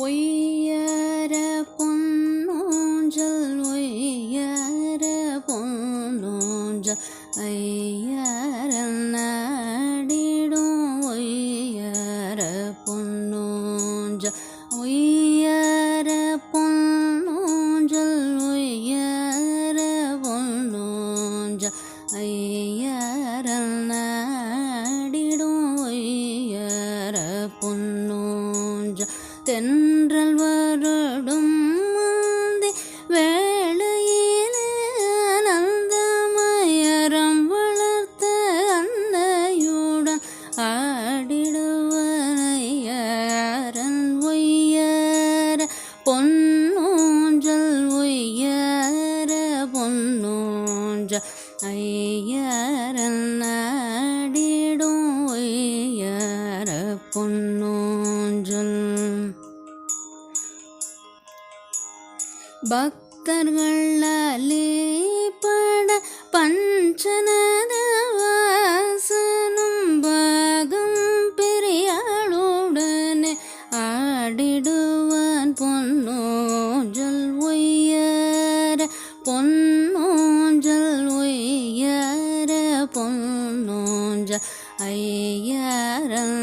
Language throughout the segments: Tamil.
ஒய்யர பொன்னூஞ்சல் ஒய்யர பொன்னூஞ்சல் ஐயரல் தென்றல் வருடும் முந்தி வேளையிலே அனந்தமயரம் வளர்த்த அன்னையுடன் ஆடிடுவரையரன் ஒய்யர பொன்னூஞ்சல் ஒய்யர பொன்னூஞ்சல் ஐயர். பக்தர்களாலே பட பஞ்சனத பாகம் பெரியாளுடனே ஆடிடுவான் பொன்னோஞ்சல் ஒய்யர பொன்னோஞ்சல் ஒய்யர பொன்னோஞ்ச ஐயரல்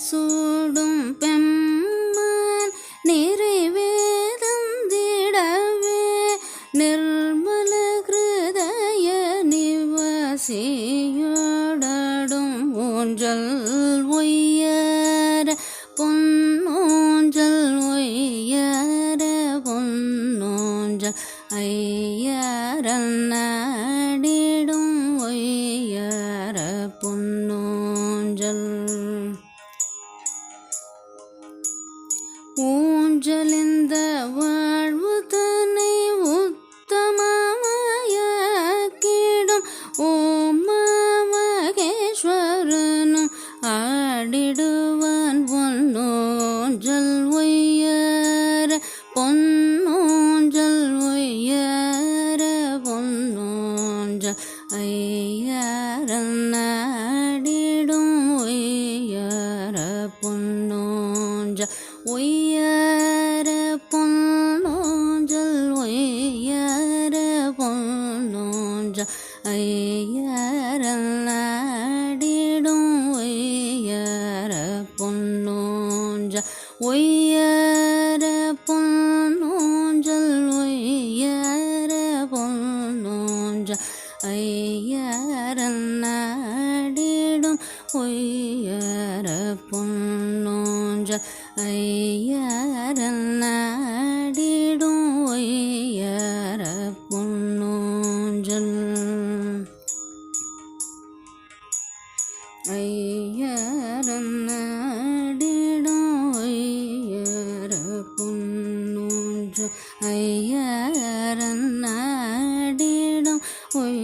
சூடும் பெம்மான் நிறைவேதந்திடவே நிர்மல கிருதய நிவாசியோடாடும் ஊஞ்சல் ஒய்யர பொன்னூஞ்சல் ஒய்யர பொன்னூஞ்சல் ஐயரல் நாடிடும் 着脸 ஐயரல் நாடிடும் ஒய்யர பொன்னூஞ்சல் ஒய்யர பொன்னூஞ்சல் ஒய்யர பொன்னூஞ்சல் ஐயரல் நாடிடும் ஒய்யர பொன்னூஞ்சல் ஐயரல் ஐயரன்னடிடோயர புன்னூன்று ஐயரன்னடிடம் ஒய்